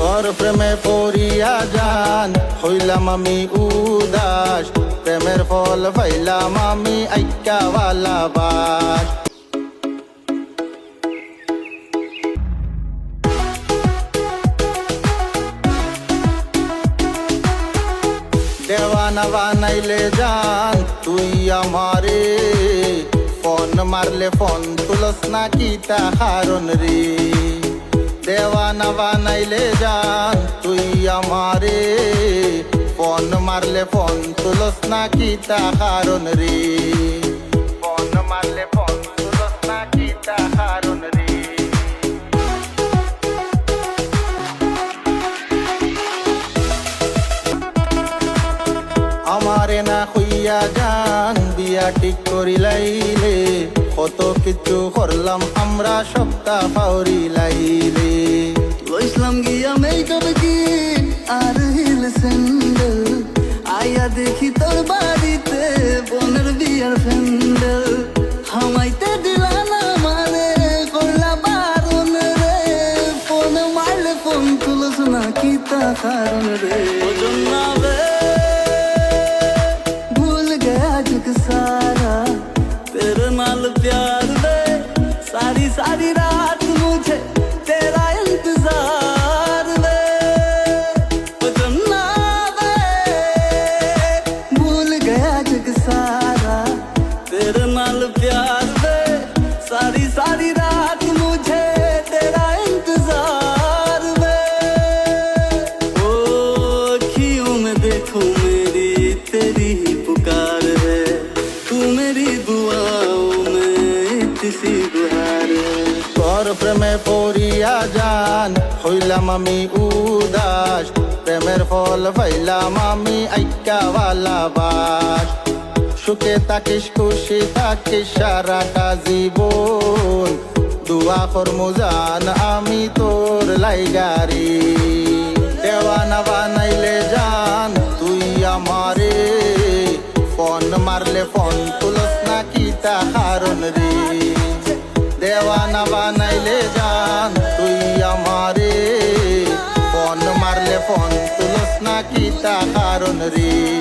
তোর প্রেমে পড়িয়া যান, হইলাম আমি উদাস। প্রেমের ফল পাইলাম আমি আইকাওয়ালা বাস। দেওয়ানা বানাইলে যান তুই আমারে। ফোন মারলে ফোন তুলস না কি তাহারন রে। দেওয়ানা বানাইলে যান তুই আমারে ফোন মারলে ফোন তুলস না কি তাহারন রে ফোন মারলে ফোন তুলস না কি তাহারন রে আমারে না হইয়া যান বিয়া ঠিক করিলাইলে কত কিছু করলাম আমরা সপ্তাহ পাউরি লাইলে। লইসলাম গিয়া মেকআপ কি আর হিল স্যান্ডেল? আয়া দেখি তোর বাড়িতে বোনের বিয়ার ফ্যান্ডেল হামাইতে দিলা না মানে করলা বারণ রে। ফোন মারলে ফোন তুলস না কি তা কারণ রে? ওজন না सारी सारी रात मुझे तेरा इंतज़ार वे वे भूल गया जग सारा। तेरे नाल प्यार वे सारी सारी रात প্রেমে পড়িয়া যান, হইলাম আমি উদাস। প্রেমের ফল পাইলাম আমি আইকাওয়ালা বাস। সুখে থাকিস, খুশি থাকিস, সারাটা জীবন। দুয়া কর্ম জান আমি তোর লাইগারি। দেওয়ানা বানাইলে যান তুই আমারে। ফোন মারলে ফোন তুলস না কি তাহারন রে। দেওয়ানা বানাইলে যান তুই আমারে। ফোন মারলে ফোন তুলস না কি তা কারণ রে?